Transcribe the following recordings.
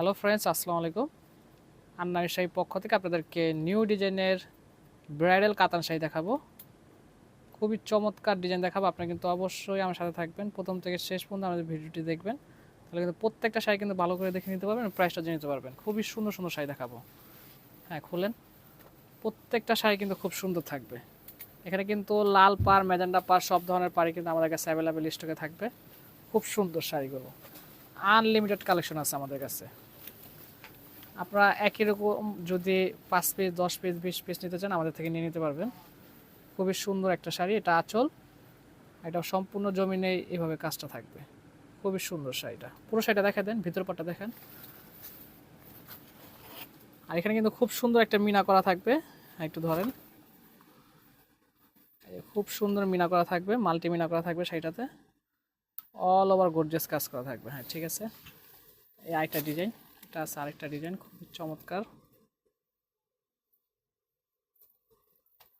Hello friends আসসালামু আলাইকুম আন্নার শাহী পক্ষ থেকে আপনাদেরকে নিউ ডিজাইনের ব্রাইডাল কাতান শাড়ি দেখাবো। খুবই চমৎকার ডিজাইন দেখাবো। আপনারা কিন্তু অবশ্যই আমার সাথে থাকবেন। প্রথম থেকে শেষ পর্যন্ত আমাদের ভিডিওটি দেখবেন। তাহলে কিন্তু প্রত্যেকটা শাড়ি কিন্তু ভালো করে দেখে নিতে পারবেন প্রাইসটা জেনে নিতে পারবেন। খুবই সুন্দর সুন্দর শাড়ি দেখাবো। হ্যাঁ খুলেন। প্রত্যেকটা শাড়ি কিন্তু খুব সুন্দর থাকবে। এখানে কিন্তু লাল পার ম্যাজেন্ডা পার সব ধরনের পাড়ি কিন্তু আমাদের কাছে অ্যাভেলেবেল স্টকে থাকবে। খুব সুন্দর শাড়িগুলো। আনলিমিটেড কালেকশন আছে আমাদের কাছে। আপনারা একই রকম যদি পাঁচ পিস দশ পিস বিশ পিস নিতে চান, আমাদের থেকে নিয়ে নিতে পারবেন। খুবই সুন্দর একটা শাড়ি, এটা আঁচল। এটা সম্পূর্ণ জমিনে এইভাবে কাজটা থাকবে। খুবই সুন্দর শাড়িটা। পুরো শাড়িটা দেখা দেন, ভিতর পাটটা দেখেন। আর এখানে কিন্তু খুব সুন্দর একটা মিনা করা থাকবে। একটু ধরেন। খুব সুন্দর মিনা করা থাকবে, মাল্টি মিনা করা থাকবে শাড়িটাতে। অল ওভার গোর্জেস কাজ করা থাকবে। হ্যাঁ ঠিক আছে। এই আরেকটা ডিজাইন। এটা আছে, আরেকটা ডিজাইন খুব চমৎকার।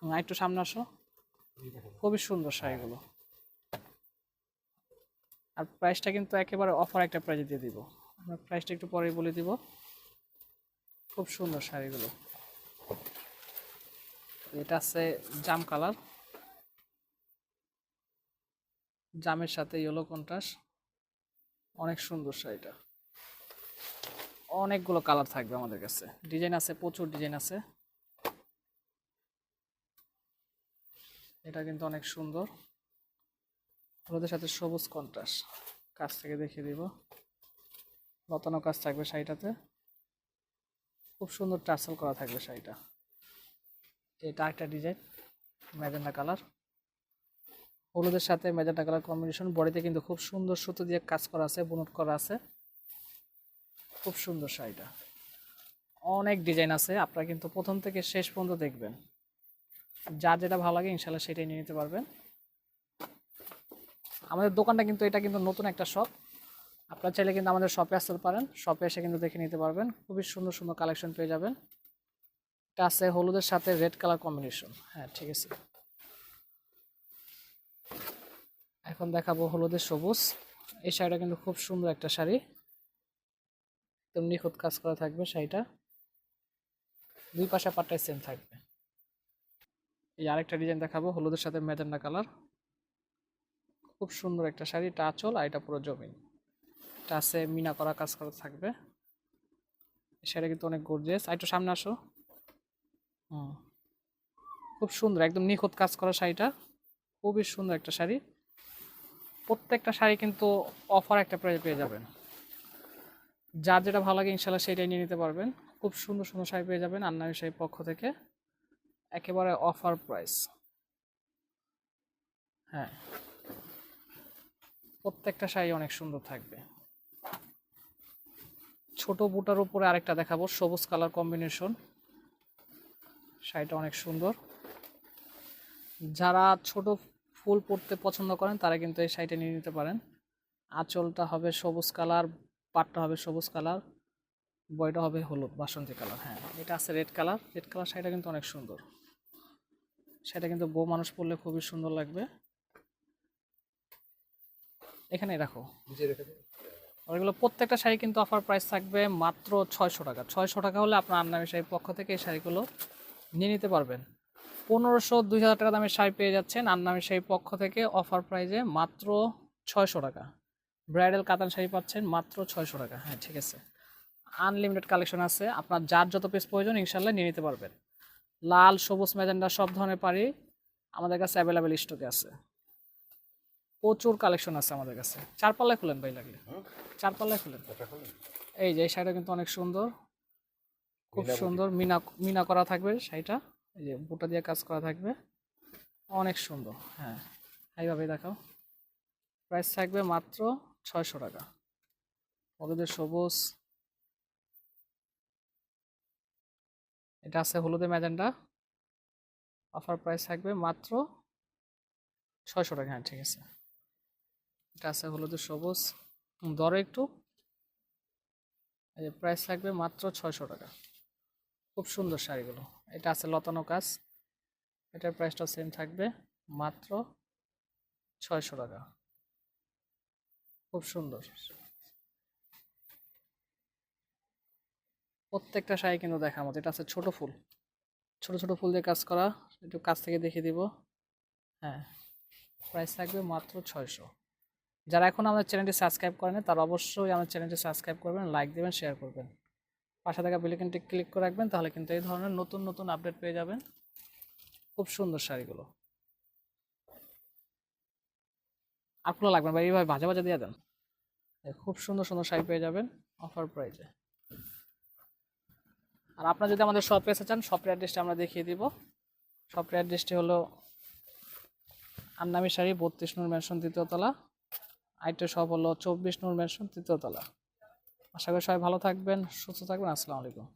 আর একটু সামনে আসো। খুবই সুন্দর শাড়িগুলো। আর প্রাইসটা কিন্তু একেবারে অফার একটা প্রাইজে দিয়ে দিব। আমরা প্রাইসটা একটু পরেই বলে দিব। খুব সুন্দর শাড়িগুলো। এটা আছে জাম কালার। জামের সাথে ইয়েলো কন্ট্রাস্ট অনেক সুন্দর শাড়িটা। অনেকগুলো কালার থাকবে আমাদের কাছে। ডিজাইন আছে, প্রচুর ডিজাইন আছে। এটা কিন্তু অনেক সুন্দর। হলুদের সাথে সবুজ কন্ট্রাস্ট কাছ থেকে দেখিয়ে দিব। লতানো কাজ থাকবে শাড়িটাতে। খুব সুন্দর টার্সেল করা থাকবে শাড়িটা। এটা একটা ডিজাইন, ম্যাজেন্ডা কালার। হলুদের সাথে ম্যাজেন্টা কালার কম্বিনেশন। বডিতে কিন্তু খুব সুন্দর সুতো দিয়ে কাজ করা আছে, বুনট করা আছে। খুব সুন্দর শাড়িটা। অনেক ডিজাইন আছে, আপনারা কিন্তু প্রথম থেকে শেষ পর্যন্ত দেখবেন। যার যেটা ভালো লাগে ইনশাল্লাহ সেটাই নিয়ে নিতে পারবেন। আমাদের দোকানটা কিন্তু, এটা কিন্তু নতুন একটা শপ আপনারা চাইলে কিন্তু আমাদের শপে আসতে পারেন। শপে এসে কিন্তু দেখে নিতে পারবেন। খুবই সুন্দর সুন্দর কালেকশন পেয়ে যাবেন। এটা আছে হলুদের সাথে রেড কালার কম্বিনেশন হ্যাঁ ঠিক আছে। এখন দেখাবো হলুদের সবুজ। এই শাড়িটা কিন্তু খুব সুন্দর একটা শাড়ি। একদম নিখুঁত কাজ করা থাকবে শাড়িটা। দুই পাশে পাটটাই সেম থাকবে। এই আরেকটা ডিজাইন দেখাবো, হলুদের সাথে ম্যাজেন্ডা কালার খুব সুন্দর একটা শাড়ি, এটা আঁচল আর এটা পুরো জমিন। আছে, মিনা করা কাজ করা থাকবে। শাড়ি কিন্তু অনেক গর্জিয়াস আর একটু সামনে আসো। হুম। খুব সুন্দর, একদম নিখুঁত কাজ করা শাড়িটা। খুবই সুন্দর একটা শাড়ি। প্রত্যেকটা শাড়ি কিন্তু অফার একটা প্রাইজে পেয়ে যাবেন। যার যেটা ভালো লাগে ইনশাল্লাহ সেটাই নিয়ে নিতে পারবেন। খুব সুন্দর সুন্দর শাড়ি পেয়ে যাবেন আন্নারি শাড়ির পক্ষ থেকে। একেবারে অফার প্রাইস হ্যাঁ। প্রত্যেকটা শাড়ি অনেক সুন্দর থাকবে। ছোট বুটার উপরে আরেকটা দেখাবো, সবুজ কালার কম্বিনেশন শাড়িটা অনেক সুন্দর। যারা ছোট ফুল পরতে পছন্দ করেন, তারা কিন্তু এই শাড়িটা নিয়ে নিতে পারেন। আঁচলটা হবে সবুজ কালার পাটটা হবে সবুজ কালার বইটা হবে হলুদ বাসন্তী কালার হ্যাঁ। এটা আছে রেড কালার রেড কালার শাড়িটা কিন্তু অনেক সুন্দর। সেটা কিন্তু বউ মানুষ পরলে খুবই সুন্দর লাগবে। এখানে রাখো। এগুলো প্রত্যেকটা শাড়ি কিন্তু অফার প্রাইস থাকবে মাত্র ছয়শো টাকা। ছয়শো টাকা হলে আপনার আন্নামি শাড়ির পক্ষ থেকে এই শাড়িগুলো নিয়ে নিতে পারবেন। পনেরোশো দুই হাজার টাকা দামের শাড়ি পেয়ে যাচ্ছেন আন্নামি শাড়ির পক্ষ থেকে অফার প্রাইজে মাত্র ছয়শো টাকা। ব্রাইডাল কাতান শাড়ি পাচ্ছেন মাত্র ছয়শো টাকা। হ্যাঁ ঠিক আছে। আনলিমিটেড কালেকশন আছে। আপনার যার যত পিস প্রয়োজন ইনশাল্লাহ নিয়ে নিতে পারবেন। লাল সবুজ ম্যাজেন্ডা সব ধরনের পাড়ি আমাদের কাছে অ্যাভেলেবেল স্টকে আছে। প্রচুর কালেকশন আছে আমাদের কাছে। চার পাল্লায় খুলেন ভাই লাগলে। চার পাল্লায় খুলেন? এই যে এই শাড়িটা কিন্তু অনেক সুন্দর। খুব সুন্দর। মিনা মিনা করা থাকবে শাড়িটা। এই যে বুটা দিয়ে কাজ করা থাকবে। অনেক সুন্দর। হ্যাঁ। এইভাবে দেখাও। প্রাইস থাকবে মাত্র ছয়শো টাকা। হলুদের সবুজ। এটা আছে হলুদে ম্যাজেন্ডা। অফার প্রাইস থাকবে মাত্র ছয়শো টাকা। হ্যাঁ ঠিক আছে। এটা আছে হলুদের সবুজ। দরে একটু। এই প্রাইস থাকবে মাত্র ছয়শো টাকা। খুব সুন্দর শাড়িগুলো। এটা আছে লতানো কাজ। এটার প্রাইসটাও সেম থাকবে মাত্র ছয়শো টাকা। খুব সুন্দর। প্রত্যেকটা শাড়ি কিন্তু দেখার মতো এটা আছে ছোট ফুল। ছোট ছোট ফুল দিয়ে কাজ করা, একটু কাছ থেকে দেখিয়ে দিব। হ্যাঁ প্রাইস থাকবে মাত্র ছয়শো। যারা এখন আমাদের চ্যানেলটি সাবস্ক্রাইব করেন তারা অবশ্যই আমাদের চ্যানেলটি সাবস্ক্রাইব করবেন লাইক দেবেন শেয়ার করবেন। পাশে থাকা বেলিকনটি ক্লিক করে রাখবেন, তাহলে কিন্তু এই ধরনের নতুন নতুন আপডেট পেয়ে যাবেন। খুব সুন্দর শাড়িগুলো। আর লাগবে না, ভাই। এইভাবে ভাজা ভাজা দিয়ে দেন। খুব সুন্দর সুন্দর শাড়ি পেয়ে যাবেন অফার প্রাইজে। আর আপনারা যদি আমাদের শপে এসে চান শপের অ্যাড্রেসটা আমরা দেখিয়ে দিব। শপের অ্যাড্রেসটি হলো আন্নামি শাড়ি, বত্রিশ নূর ম্যানশন তৃতীয়তলা আইটের শপ হলো চব্বিশ নূর ম্যানশন তৃতীয়তলা আশা করি সবাই ভালো থাকবেন, সুস্থ থাকবেন। আসসালামু আলাইকুম।